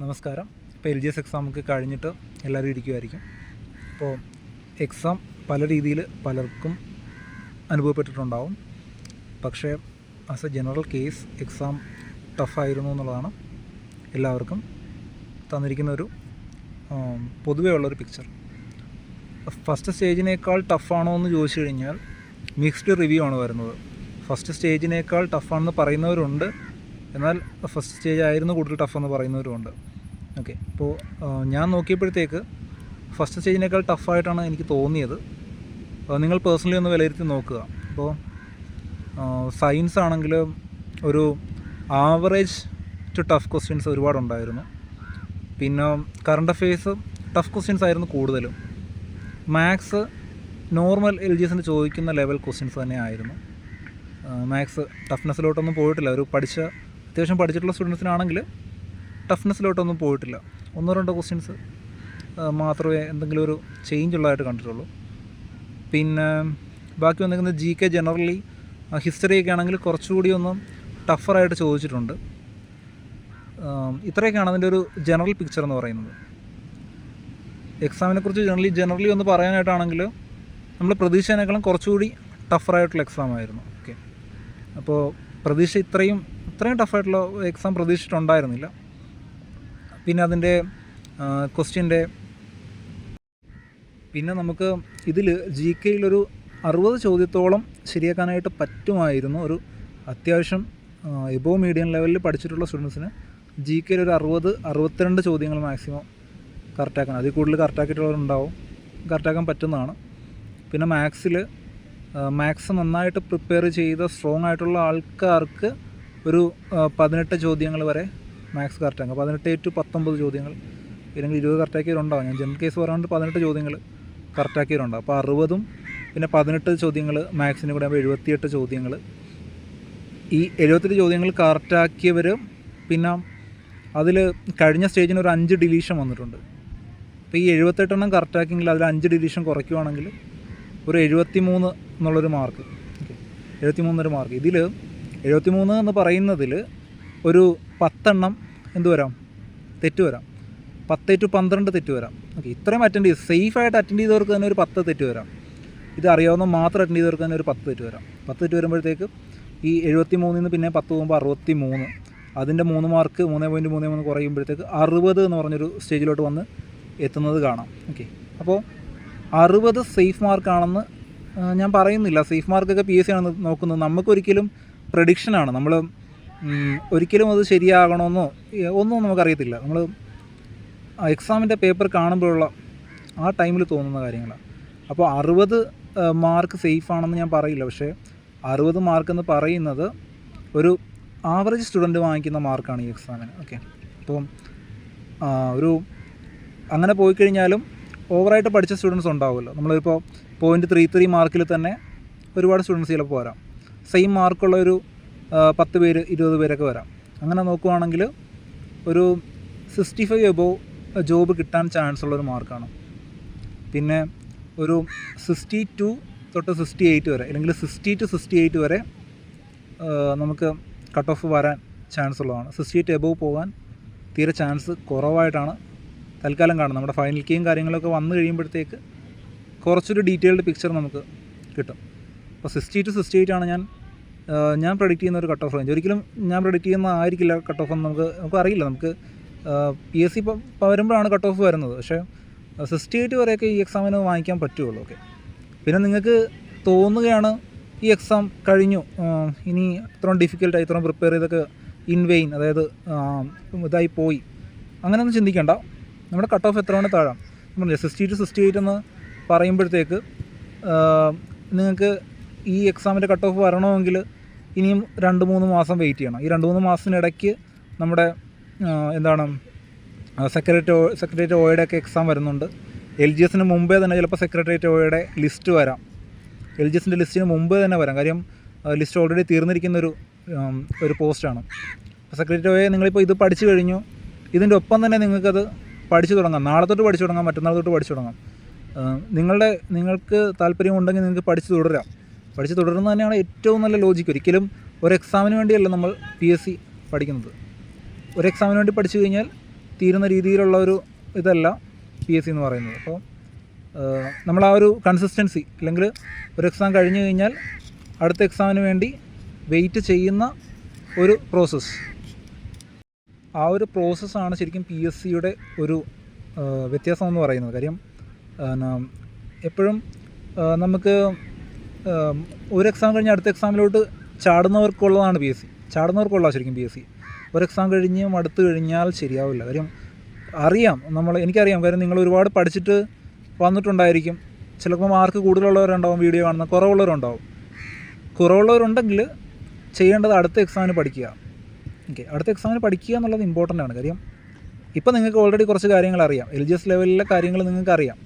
നമസ്കാരം. ഇപ്പോൾ L G S exam ഒക്കെ കഴിഞ്ഞിട്ട് എല്ലാവരും ഇരിക്കുമായിരിക്കും അപ്പോൾ എക്സാം പല രീതിയിൽ പലർക്കും അനുഭവപ്പെട്ടിട്ടുണ്ടാവും. പക്ഷേ as a general case exam ടഫായിരുന്നു എന്നുള്ളതാണ് എല്ലാവർക്കും തന്നിരിക്കുന്ന ഒരു പൊതുവേ ഉള്ളൊരു പിക്ചർ ഫസ്റ്റ് സ്റ്റേജിനേക്കാൾ ടഫാണോ എന്ന് ചോദിച്ചു കഴിഞ്ഞാൽ മിക്സ്ഡ് റിവ്യൂ ആണ് വരുന്നത്. ഫസ്റ്റ് സ്റ്റേജിനേക്കാൾ ടഫാണെന്ന് പറയുന്നവരുണ്ട്. എന്നാൽ ഫസ്റ്റ് സ്റ്റേജ് ആയിരുന്നു കൂടുതൽ ടഫെന്ന് പറയുന്നവരുമുണ്ട്. ഓക്കെ അപ്പോൾ ഞാൻ നോക്കിയപ്പോഴത്തേക്ക് ഫസ്റ്റ് സ്റ്റേജിനേക്കാൾ ടഫായിട്ടാണ് എനിക്ക് തോന്നിയത്. നിങ്ങൾ പേഴ്സണലി ഒന്ന് വിലയിരുത്തി നോക്കുക. അപ്പോൾ സയൻസ് ആണെങ്കിൽ ഒരു ആവറേജ് ടു ടഫ് ക്വസ്റ്റ്യൻസ് ഒരുപാടുണ്ടായിരുന്നു. പിന്നെ കറണ്ട് അഫെയർസ് ടഫ് ക്വസ്റ്റ്യൻസ് ആയിരുന്നു കൂടുതലും. മാത്സ് നോർമൽ എൽ ജി എസിന് ചോദിക്കുന്ന ലെവൽ ക്വസ്റ്റ്യൻസ് തന്നെ ആയിരുന്നു മാത്സ് ടഫ്നെസ്സിലോട്ടൊന്നും പോയിട്ടില്ല. ഒരു പഠിച്ച അത്യാവശ്യം പഠിച്ചിട്ടുള്ള സ്റ്റുഡൻസിനാണെങ്കിൽ ടഫ്നെസ്സിലോട്ടൊന്നും പോയിട്ടില്ല. ഒന്നോ രണ്ടോ ക്വസ്റ്റ്യൻസ് മാത്രമേ എന്തെങ്കിലും ഒരു ചേഞ്ച് ഉള്ളതായിട്ട് കണ്ടിട്ടുള്ളൂ. പിന്നെ ബാക്കി വന്നിരിക്കുന്നത് ജി കെ ജനറലി ഹിസ്റ്ററിയൊക്കെ ആണെങ്കിൽ കുറച്ചുകൂടി ഒന്ന് ടഫറായിട്ട് ചോദിച്ചിട്ടുണ്ട്. ഇത്രയൊക്കെയാണ് അതിന്റെ ഒരു ജനറൽ പിക്ചർ എന്ന് പറയുന്നത്. എക്സാമിനെ കുറിച്ച് ജനറലി ജനറലി ഒന്ന് പറയാനായിട്ടാണെങ്കിൽ നമ്മൾ പ്രതീക്ഷേനേക്കാളും കുറച്ചുകൂടി ടഫറായിട്ടുള്ള എക്സാം ആയിരുന്നു. ഓക്കെ അപ്പോൾ പ്രതീക്ഷ ഇത്രയും ഇത്രയും ടഫായിട്ടുള്ള എക്സാം പ്രതീക്ഷിച്ചിട്ടുണ്ടായിരുന്നില്ല. പിന്നെ അതിന്റെ ക്വസ്റ്റ്യന്റെ. പിന്നെ നമുക്ക് ഇതിൽ ജി കെയിലൊരു അറുപത് ചോദ്യത്തോളം ശരിയാക്കാനായിട്ട് പറ്റുമായിരുന്നു. ഒരു അത്യാവശ്യം എബോ മീഡിയം ലെവലിൽ പഠിച്ചിട്ടുള്ള സ്റ്റുഡൻസിന് ജി കെയിൽ ഒരു അറുപത് അറുപത്തിരണ്ട് ചോദ്യങ്ങൾ മാക്സിമം കറക്റ്റാക്കണം അതിൽ കൂടുതൽ കറക്റ്റാക്കിയിട്ടുള്ളവരുണ്ടാവും. കറക്റ്റാക്കാൻ പറ്റുന്നതാണ്. പിന്നെ മാത്സിൽ മാത്സ് നന്നായിട്ട് പ്രിപ്പയർ ചെയ്ത സ്ട്രോങ് ആയിട്ടുള്ള ആൾക്കാർക്ക് ഒരു പതിനെട്ട് ചോദ്യങ്ങൾ വരെ മാത്സ് കറക്റ്റാക്കാം പതിനെട്ട് ടു പത്തൊമ്പത് ചോദ്യങ്ങൾ ഇല്ലെങ്കിൽ ഇരുപത് കറക്റ്റാക്കിയവരുണ്ടാവും ഞാൻ ജനറൽ കേസ് പറയാണ്ട് പതിനെട്ട് ചോദ്യങ്ങൾ കറക്റ്റാക്കിയവരുണ്ടാവും അപ്പോൾ അറുപതും പിന്നെ പതിനെട്ട് ചോദ്യങ്ങൾ മാത്സിന് കൂടെ ആകുമ്പോൾ എഴുപത്തിയെട്ട് ചോദ്യങ്ങൾ. ഈ എഴുപത്തെട്ട് ചോദ്യങ്ങൾ കറക്റ്റാക്കിയവർ പിന്നെ അതിൽ കഴിഞ്ഞ സ്റ്റേജിന് ഒരു അഞ്ച് ഡിലീഷൻ വന്നിട്ടുണ്ട്. അപ്പോൾ ഈ എഴുപത്തെട്ടെണ്ണം കറക്റ്റാക്കിയെങ്കിൽ അതിൽ അഞ്ച് ഡിലീഷൻ കുറയ്ക്കുവാണെങ്കിൽ ഒരു എഴുപത്തി മൂന്ന് എന്നുള്ളൊരു മാർക്ക് എഴുപത്തി മൂന്നൊരു മാർക്ക് ഇതിൽ എഴുപത്തി മൂന്ന് എന്ന് പറയുന്നതിൽ ഒരു പത്തെണ്ണം എന്ത് വരാം? തെറ്റ് വരാം. പത്ത് ടു പന്ത്രണ്ട് തെറ്റ് വരാം. ഓക്കെ ഇത്രയും അറ്റൻഡ് ചെയ്ത് സേഫായിട്ട് അറ്റൻഡ് ചെയ്തവർക്ക് തന്നെ ഒരു പത്ത് തെറ്റ് വരാം. ഇത് അറിയാവുന്ന മാത്രം അറ്റൻഡ് ചെയ്തവർക്ക് തന്നെ ഒരു പത്ത് തെറ്റ് വരാം. പത്ത് തെറ്റ് വരുമ്പോഴത്തേക്ക് ഈ എഴുപത്തി മൂന്നിൽ നിന്ന് പിന്നെ പത്ത് പോകുമ്പോൾ അറുപത്തി മൂന്ന് അതിന്റെ മൂന്ന് മാർക്ക് മൂന്ന് പോയിന്റ് മൂന്ന് മൂന്ന് കുറയുമ്പോഴത്തേക്ക് അറുപത് എന്ന് പറഞ്ഞൊരു സ്റ്റേജിലോട്ട് വന്ന് എത്തുന്നത് കാണാം. ഓക്കെ അപ്പോൾ അറുപത് സേഫ് മാർക്കാണെന്ന് ഞാൻ പറയുന്നില്ല. സേഫ് മാർക്കൊക്കെ പി എസ് സി ആണ് നോക്കുന്നത് നമുക്കൊരിക്കലും പ്രഡിക്ഷനാണ് നമ്മൾ ഒരിക്കലും അത് ശരിയാകണമെന്നോ ഒന്നും നമുക്കറിയത്തില്ല. നമ്മൾ എക്സാമിന്റെ പേപ്പർ കാണുമ്പോഴുള്ള ആ ടൈമിൽ തോന്നുന്ന കാര്യങ്ങളാണ് അപ്പോൾ അറുപത് മാർക്ക് സേഫ് ആണെന്ന് ഞാൻ പറയില്ല. പക്ഷേ അറുപത് മാർക്ക് എന്ന് പറയുന്നത് ഒരു ആവറേജ് സ്റ്റുഡന്റ് വാങ്ങിക്കുന്ന മാർക്കാണ് ഈ എക്സാമിന് ഓക്കെ അപ്പം ഒരു അങ്ങനെ പോയി കഴിഞ്ഞാലും ഓവറായിട്ട് പഠിച്ച സ്റ്റുഡൻസ് ഉണ്ടാവുമല്ലോ. നമ്മളിപ്പോൾ പോയിന്റ് ത്രീ ത്രീ മാർക്കിൽ തന്നെ ഒരുപാട് സ്റ്റുഡൻസ് ചിലപ്പോൾ വരാം. സെയിം മാർക്കുള്ള ഒരു പത്ത് പേര് ഇരുപത് പേരൊക്കെ വരാം. അങ്ങനെ നോക്കുവാണെങ്കിൽ ഒരു സിക്സ്റ്റി ഫൈവ് എബോവ് ജോബ് കിട്ടാൻ ചാൻസ് ഉള്ളൊരു മാർക്കാണ്. പിന്നെ ഒരു സിക്സ്റ്റി ടു തൊട്ട് സിക്സ്റ്റി എയ്റ്റ് വരെ അല്ലെങ്കിൽ സിക്സ്റ്റി ടു സിക്സ്റ്റി എയ്റ്റ് വരെ നമുക്ക് കട്ട് ഓഫ് വരാൻ ചാൻസ് ഉള്ളതാണ്. സിക്സ്റ്റി എയ്റ്റ് എബോവ് പോകാൻ തീരെ ചാൻസ് കുറവായിട്ടാണ് തൽക്കാലം കാണുന്നത്. നമ്മുടെ ഫൈനൽ കീയും കാര്യങ്ങളൊക്കെ വന്നു കഴിയുമ്പോഴത്തേക്ക് കുറച്ചൊരു ഡീറ്റെയിൽഡ് പിക്ചർ നമുക്ക് കിട്ടും. അപ്പോൾ സിക്സ്റ്റി ടു സിക്സ്റ്റി എയ്റ്റ് ആണ് ഞാൻ ഞാൻ പ്രൊഡിക്റ്റ് ചെയ്യുന്ന ഒരു കട്ട് ഓഫ് റേഞ്ച് ഒരിക്കലും ഞാൻ പ്രൊഡിക്റ്റ് ചെയ്യുന്ന ആയിരിക്കില്ല കട്ട് ഓഫ് എന്ന് നമുക്ക് നമുക്ക് അറിയില്ല. നമുക്ക് പി എസ് സി വരുമ്പോഴാണ് കട്ട് ഓഫ് വരുന്നത്. പക്ഷേ സിക്സ്റ്റി എയ്റ്റ് വരെയൊക്കെ ഈ എക്സാമിന് വാങ്ങിക്കാൻ പറ്റുള്ളൂ ഓക്കെ പിന്നെ നിങ്ങൾക്ക് തോന്നുകയാണ് ഈ എക്സാം കഴിഞ്ഞു. ഇനി ഇത്രയും ഡിഫിക്കൽട്ടായി ഇത്രയും പ്രിപ്പയർ ചെയ്തൊക്കെ ഇൻ വെയിൻ അതായത് ഇതായി പോയി. അങ്ങനെയൊന്നും ചിന്തിക്കേണ്ട. നമ്മുടെ കട്ട് ഓഫ് എത്ര വേണേൽ താഴാം? നമ്മൾ സിക്സ്റ്റി ടു സിക്സ്റ്റി എയ്റ്റ് എന്ന് പറയുമ്പോഴത്തേക്ക് നിങ്ങൾക്ക് ഈ എക്സാമിന്റെ കട്ട് ഓഫ് വരണമെങ്കിൽ ഇനിയും രണ്ട് മൂന്ന് മാസം വെയിറ്റ് ചെയ്യണം. ഈ രണ്ട് മൂന്ന് മാസത്തിനിടയ്ക്ക് നമ്മുടെ എന്താണ് സെക്രട്ടറി സെക്രട്ടേറിയറ്റ് ഒയുടെ ഒക്കെ എക്സാം വരുന്നുണ്ട്. എൽ ജി എസിന് മുമ്പേ തന്നെ ചിലപ്പോൾ സെക്രട്ടേറിയറ്റ് ഒയുടെ ലിസ്റ്റ് വരാം. എൽ ജി എസിന്റെ ലിസ്റ്റിന് മുമ്പേ തന്നെ വരാം. കാര്യം ലിസ്റ്റ് ഓൾറെഡി തീർന്നിരിക്കുന്ന ഒരു ഒരു പോസ്റ്റാണ് സെക്രട്ടറി ഒയെ നിങ്ങളിപ്പോൾ ഇത് പഠിച്ചു കഴിഞ്ഞു. ഇതിന്റെ ഒപ്പം തന്നെ നിങ്ങൾക്കത് പഠിച്ചു തുടങ്ങാം. നാളെ തൊട്ട് പഠിച്ചു തുടങ്ങാം. മറ്റന്നാൾ തൊട്ട് പഠിച്ചു തുടങ്ങാം. നിങ്ങളുടെ നിങ്ങൾക്ക് താല്പര്യമുണ്ടെങ്കിൽ നിങ്ങൾക്ക് പഠിച്ചു തുടരാം. പഠിച്ചു തുടരുന്നത് തന്നെയാണ് ഏറ്റവും നല്ല ലോജിക്ക് ഒരിക്കലും ഒരു എക്സാമിന് വേണ്ടിയല്ല നമ്മൾ പി എസ് സി പഠിക്കുന്നത്. ഒരു എക്സാമിന് വേണ്ടി പഠിച്ചു കഴിഞ്ഞാൽ തീരുന്ന രീതിയിലുള്ള ഒരു ഇതല്ല പി എസ് സി എന്ന് പറയുന്നത്. അപ്പോൾ നമ്മൾ ആ ഒരു കൺസിസ്റ്റൻസി അല്ലെങ്കിൽ ഒരു എക്സാം കഴിഞ്ഞു കഴിഞ്ഞാൽ അടുത്ത എക്സാമിന് വേണ്ടി വെയിറ്റ് ചെയ്യുന്ന ഒരു പ്രോസസ്സ് ആ ഒരു പ്രോസസ്സാണ് ശരിക്കും പി എസ് സിയുടെ ഒരു വ്യത്യാസമെന്ന് പറയുന്നത്. കാര്യം എപ്പോഴും നമുക്ക് ഒരു എക്സാം കഴിഞ്ഞ് അടുത്ത എക്സാമിലോട്ട് ചാടുന്നവർക്കുള്ളതാണ് പി എസ് സി ചാടുന്നവർക്കുള്ള ശരിക്കും പി എസ് സി ഒരു എക്സാം കഴിഞ്ഞ് അടുത്ത് കഴിഞ്ഞാൽ ശരിയാവില്ല. കാര്യം അറിയാം. നമ്മൾ എനിക്കറിയാം. കാര്യം നിങ്ങൾ ഒരുപാട് പഠിച്ചിട്ട് വന്നിട്ടുണ്ടായിരിക്കും. ചിലപ്പോൾ മാർക്ക് കൂടുതലുള്ളവരുണ്ടാവും വീഡിയോ കാണുന്ന കുറവുള്ളവരുണ്ടാവും. കുറവുള്ളവരുണ്ടെങ്കിൽ ചെയ്യേണ്ടത് അടുത്ത എക്സാമിന് പഠിക്കുക. ഓക്കെ അടുത്ത എക്സാമിന് പഠിക്കുക എന്നുള്ളത് ഇമ്പോർട്ടന്റ് ആണ്. കാര്യം ഇപ്പോൾ നിങ്ങൾക്ക് ഓൾറെഡി കുറച്ച് കാര്യങ്ങൾ അറിയാം. എൽ ജി എസ് ലെവലിലെ കാര്യങ്ങൾ നിങ്ങൾക്ക് അറിയാം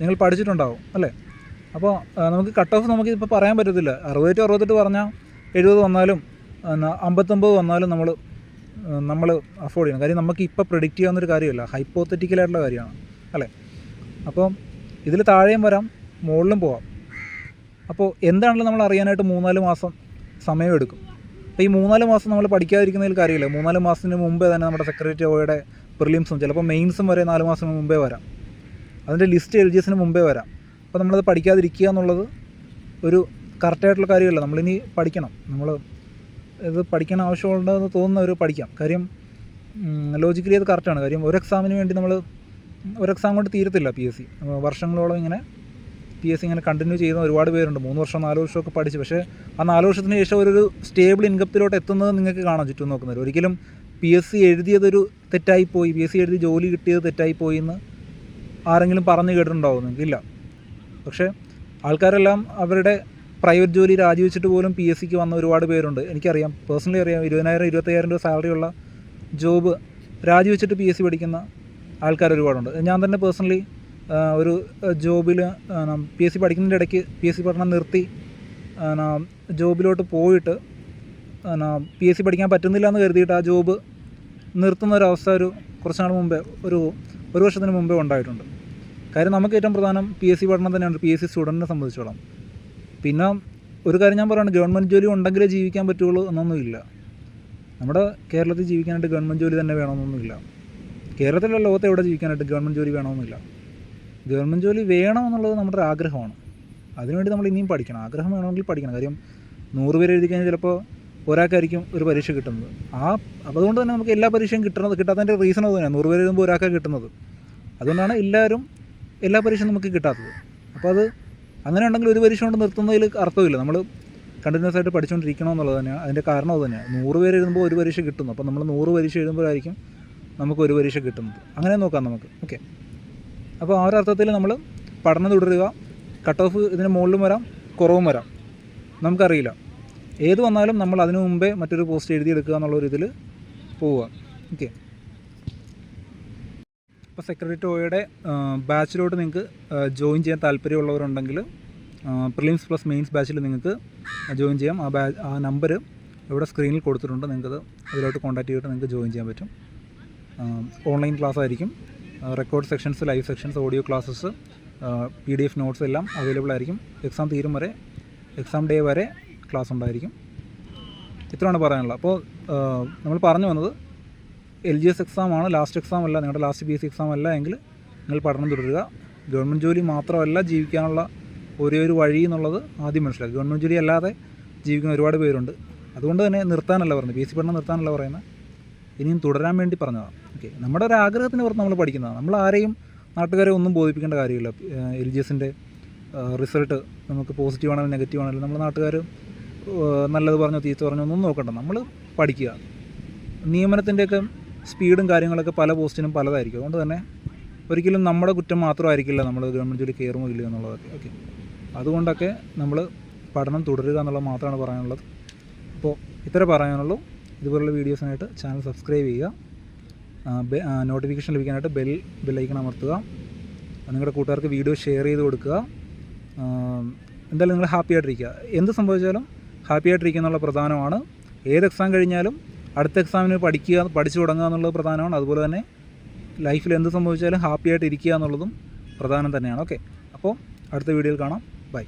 നിങ്ങൾ പഠിച്ചിട്ടുണ്ടാവും. അല്ലേ? അപ്പോൾ നമുക്ക് കട്ട് ഓഫ് നമുക്ക് ഇപ്പോൾ പറയാൻ പറ്റത്തില്ല. അറുപത് ടു അറുപത്തെട്ട് പറഞ്ഞാൽ എഴുപത് വന്നാലും അമ്പത്തൊമ്പത് വന്നാലും നമ്മൾ നമ്മൾ അഫോർഡ് ചെയ്യണം. കാര്യം നമുക്ക് ഇപ്പോൾ പ്രിഡിക്റ്റ് ചെയ്യാവുന്നൊരു കാര്യമല്ല. ഹൈപ്പോത്തറ്റിക്കലായിട്ടുള്ള കാര്യമാണ്. അല്ലേ? അപ്പോൾ ഇതിൽ താഴെയും വരാം മുകളിലും പോവാം. അപ്പോൾ എന്താണെങ്കിലും നമ്മൾ അറിയാനായിട്ട് മൂന്നാൽ മാസം സമയമെടുക്കും അപ്പോൾ ഈ മൂന്നാൽ മാസം നമ്മൾ പഠിക്കാതിരിക്കുന്നതിൽ കാര്യമില്ല. മൂന്നാൽ മാസത്തിന് മുമ്പേ തന്നെ നമ്മുടെ സെക്രട്ടറി ഓയുടെ പ്രിലിംസും ചിലപ്പോൾ മെയിൻസും വരെ നാല് മാസം മുമ്പേ വരാം. അതിന്റെ ലിസ്റ്റ് എൽ ജി എസിന് മുമ്പേ വരാം. അപ്പോൾ നമ്മളത് പഠിക്കാതിരിക്കുക എന്നുള്ളത് ഒരു കറക്റ്റായിട്ടുള്ള കാര്യമല്ല. നമ്മളിനി പഠിക്കണം. നമ്മൾ ഇത് പഠിക്കാൻ ആവശ്യമുണ്ടെന്ന് ഒരു പഠിക്കാം. കാര്യം ലോജിക്കലി അത് കറക്റ്റാണ് കാര്യം ഒരു എക്സാമിന് വേണ്ടി നമ്മൾ ഒരു എക്സാം കൊണ്ട് തീരത്തില്ല പി എസ് സി വർഷങ്ങളോളം ഇങ്ങനെ പി എസ് സി ഇങ്ങനെ കണ്ടിന്യൂ ചെയ്യുന്ന ഒരുപാട് പേരുണ്ട്. മൂന്ന് വർഷം നാല് വർഷമൊക്കെ പഠിച്ച്. പക്ഷേ ആ നാല് വർഷത്തിന് ശേഷം ഒരു സ്റ്റേബിൾ ഇൻകത്തിലോട്ട് എത്തുന്നത് നിങ്ങൾക്ക് കാണാം ചുറ്റും നോക്കുന്നവർ ഒരിക്കലും പി എസ് സി എഴുതിയതൊരു തെറ്റായിപ്പോയി. പി എസ് സി എഴുതി ജോലി കിട്ടിയത് തെറ്റായിപ്പോയി എന്ന് ആരെങ്കിലും പറഞ്ഞു കേട്ടിട്ടുണ്ടാവും. നിങ്ങൾക്ക് ഇല്ല. പക്ഷേ ആൾക്കാരെല്ലാം അവരുടെ പ്രൈവറ്റ് ജോലി രാജിവെച്ചിട്ട് പോലും പി എസ് സിക്ക് വന്ന ഒരുപാട് പേരുണ്ട്. എനിക്കറിയാം. പേഴ്സണലി അറിയാം. ഇരുപതിനായിരം ഇരുപത്തയ്യായിരം രൂപ സാലറി ഉള്ള ജോബ് രാജിവെച്ചിട്ട് പി എസ് സി പഠിക്കുന്ന ആൾക്കാർ ഒരുപാടുണ്ട്. ഞാൻ തന്നെ പേഴ്സണലി ഒരു ജോബിൽ പി എസ് സി പഠിക്കുന്നതിന്റെ ഇടയ്ക്ക് പി എസ് സി പഠനം നിർത്തി ജോബിലോട്ട് പോയിട്ട് പി എസ് സി പഠിക്കാൻ പറ്റുന്നില്ല എന്ന് കരുതിയിട്ട് ആ ജോബ് നിർത്തുന്ന ഒരവസ്ഥ ഒരു കുറച്ച് നാൾ മുമ്പേ ഒരു ഒരു വർഷത്തിന് മുമ്പേ ഉണ്ടായിട്ടുണ്ട്. കാര്യം നമുക്ക് ഏറ്റവും പ്രധാനം പി എസ് സി പഠനം തന്നെയാണ് പി എസ് സി സ്റ്റുഡന്റിനെ സംബന്ധിച്ചോളം. പിന്നെ ഒരു കാര്യം ഞാൻ പറയുകയാണ് ഗവൺമെന്റ് ജോലി ഉണ്ടെങ്കിലേ ജീവിക്കാൻ പറ്റുള്ളൂ എന്നൊന്നുമില്ല നമ്മുടെ കേരളത്തിൽ ജീവിക്കാനായിട്ട് ഗവൺമെന്റ് ജോലി തന്നെ വേണമെന്നൊന്നുമില്ല കേരളത്തിലുള്ള ലോകത്ത് എവിടെ ജീവിക്കാനായിട്ട് ഗവൺമെന്റ് ജോലി വേണമെന്നില്ല. ഗവൺമെന്റ് ജോലി വേണമെന്നുള്ളത് നമ്മുടെ ആഗ്രഹമാണ്. അതിനുവേണ്ടി നമ്മൾ ഇനിയും പഠിക്കണം. ആഗ്രഹം വേണമെങ്കിൽ പഠിക്കണം. കാര്യം നൂറ് പേര് എഴുതി കഴിഞ്ഞാൽ ചിലപ്പോൾ ഒരാൾക്കായിരിക്കും ഒരു പരീക്ഷ കിട്ടുന്നത്. ആ അതുകൊണ്ട് തന്നെ നമുക്ക് എല്ലാ പരീക്ഷയും കിട്ടുന്നത് കിട്ടാത്തതിന്റെ റീസൺ അത് തന്നെയാണ്. നൂറ് പേര് എഴുതുമ്പോൾ ഒരാൾക്കാണ് കിട്ടുന്നത്. അതുകൊണ്ടാണ് എല്ലാവരും എല്ലാ പരീക്ഷയും നമുക്ക് കിട്ടാത്തത്. അപ്പോൾ അത് അങ്ങനെ ഉണ്ടെങ്കിൽ ഒരു പരീക്ഷ കൊണ്ട് നിർത്തുന്നതിൽ അർത്ഥമില്ല. നമ്മൾ കണ്ടിന്യൂസ് ആയിട്ട് പഠിച്ചുകൊണ്ടിരിക്കണം എന്നുള്ളത് തന്നെയാണ് അതിന്റെ കാരണം അത് തന്നെയാണ് നൂറ് പേര് എഴുതുമ്പോൾ ഒരു പരീക്ഷ കിട്ടുന്നു. അപ്പോൾ നമ്മൾ നൂറ് പരീക്ഷ എഴുതുമ്പോഴായിരിക്കും നമുക്ക് ഒരു പരീക്ഷ കിട്ടുന്നത്. അങ്ങനെ നോക്കാം നമുക്ക്. ഓക്കെ. അപ്പോൾ ആ ഒരു അർത്ഥത്തിൽ നമ്മൾ പഠനം തുടരുക. കട്ട് ഓഫ് ഇതിന് മുകളിലും വരാം. കുറവും വരാം. നമുക്കറിയില്ല. ഏത് വന്നാലും നമ്മൾ അതിനു മുമ്പേ മറ്റൊരു പോസ്റ്റ് എഴുതിയെടുക്കുക എന്നുള്ള ഒരു ഇതിൽ പോവുക. ഓക്കെ. ഇപ്പോൾ സെക്രട്ടറി ടോയുടെ ബാച്ചിലോട്ട് നിങ്ങൾക്ക് ജോയിൻ ചെയ്യാൻ താല്പര്യമുള്ളവരുണ്ടെങ്കിൽ പ്രിലിംസ് പ്ലസ് മെയിൻസ് ബാച്ചിൽ നിങ്ങൾക്ക് ജോയിൻ ചെയ്യാം. ആ ബാ ആ നമ്പർ ഇവിടെ സ്ക്രീനിൽ കൊടുത്തിട്ടുണ്ട്. നിങ്ങൾക്കത് അതിലോട്ട് കോൺടാക്റ്റ് ചെയ്തിട്ട് നിങ്ങൾക്ക് ജോയിൻ ചെയ്യാൻ പറ്റും. ഓൺലൈൻ ക്ലാസ് ആയിരിക്കും. Record sessions live sessions audio classes P D F notes എല്ലാം അവൈലബിൾ ആയിരിക്കും. എക്സാം തീരും വരെ എക്സാം ഡേ വരെ ക്ലാസ് ഉണ്ടായിരിക്കും. ഇത്രയാണ് പറയാനുള്ളത്. അപ്പോൾ നമ്മൾ പറഞ്ഞു വന്നത് എൽ ജി എസ് എക്സാം ആണ് ലാസ്റ്റ് എക്സാം അല്ല നിങ്ങളുടെ ലാസ്റ്റ് പി എസ് എക്സാം അല്ല എങ്കിൽ നിങ്ങൾ പഠനം തുടരുക. ഗവൺമെന്റ് ജോലി മാത്രമല്ല ജീവിക്കാനുള്ള ഒരേ ഒരു വഴി എന്നുള്ളത് ആദ്യം മനസ്സിലാക്കുക. ഗവൺമെന്റ് ജോലി അല്ലാതെ ജീവിക്കുന്ന ഒരുപാട് പേരുണ്ട്. അതുകൊണ്ട് തന്നെ നിർത്താനല്ല പറയുന്നത്. പി എസ് സി പഠനം നിർത്താനല്ല പറയുന്നത്. ഇനിയും തുടരാൻ വേണ്ടി പറഞ്ഞതാണ്. ഓക്കെ നമ്മുടെ ഒരു ആഗ്രഹത്തിന് പുറത്ത് നമ്മൾ പഠിക്കുന്നതാണ്. നമ്മൾ ആരെയും നാട്ടുകാരെ ഒന്നും ബോധിപ്പിക്കേണ്ട കാര്യമില്ല. എൽ ജി എസിന്റെ റിസൾട്ട് നമുക്ക് പോസിറ്റീവ് ആണെങ്കിലും നെഗറ്റീവ് ആണെങ്കിലും നമ്മൾ നാട്ടുകാർ നല്ലത് പറഞ്ഞോ ചീത്ത പറഞ്ഞോ ഒന്നും നോക്കണ്ട. നമ്മൾ പഠിക്കുക. നിയമനത്തിന്റെയൊക്കെ സ്പീഡും കാര്യങ്ങളൊക്കെ പല പോസ്റ്റിനും പലതായിരിക്കും. അതുകൊണ്ട് തന്നെ ഒരിക്കലും നമ്മുടെ കുറ്റം മാത്രമായിരിക്കില്ല നമ്മൾ ഗവൺമെന്റ് ജോലി കയറുമോ ഇല്ലയോ എന്നുള്ളതൊക്കെ. ഓക്കെ. അതുകൊണ്ടൊക്കെ നമ്മൾ പഠനം തുടരുക എന്നുള്ളത് മാത്രമാണ് പറയാനുള്ളത്. അപ്പോൾ ഇത്ര പറയാനുള്ളൂ. ഇതുപോലുള്ള വീഡിയോസിനായിട്ട് ചാനൽ സബ്സ്ക്രൈബ് ചെയ്യുക. നോട്ടിഫിക്കേഷൻ ലഭിക്കാനായിട്ട് ബെൽ ബെല്ലൈക്കൺ അമർത്തുക. നിങ്ങളുടെ കൂട്ടുകാർക്ക് വീഡിയോ ഷെയർ ചെയ്ത് കൊടുക്കുക. എന്തായാലും നിങ്ങൾ ഹാപ്പി ആയിട്ടിരിക്കുക. എന്ത് സംഭവിച്ചാലും ഹാപ്പി ആയിട്ടിരിക്കുക എന്നുള്ള പ്രധാനമാണ്. ഏത് എക്സാം കഴിഞ്ഞാലും അടുത്ത എക്സാമിന് പഠിക്കുക പഠിച്ചു തുടങ്ങുക എന്നുള്ളത് പ്രധാനമാണ്. അതുപോലെ തന്നെ ലൈഫിൽ എന്ത് സംഭവിച്ചാലും ഹാപ്പിയായിട്ട് ഇരിക്കുക എന്നുള്ളതും പ്രധാനം തന്നെയാണ്. ഓക്കെ അപ്പോൾ അടുത്ത വീഡിയോയിൽ കാണാം. ബൈ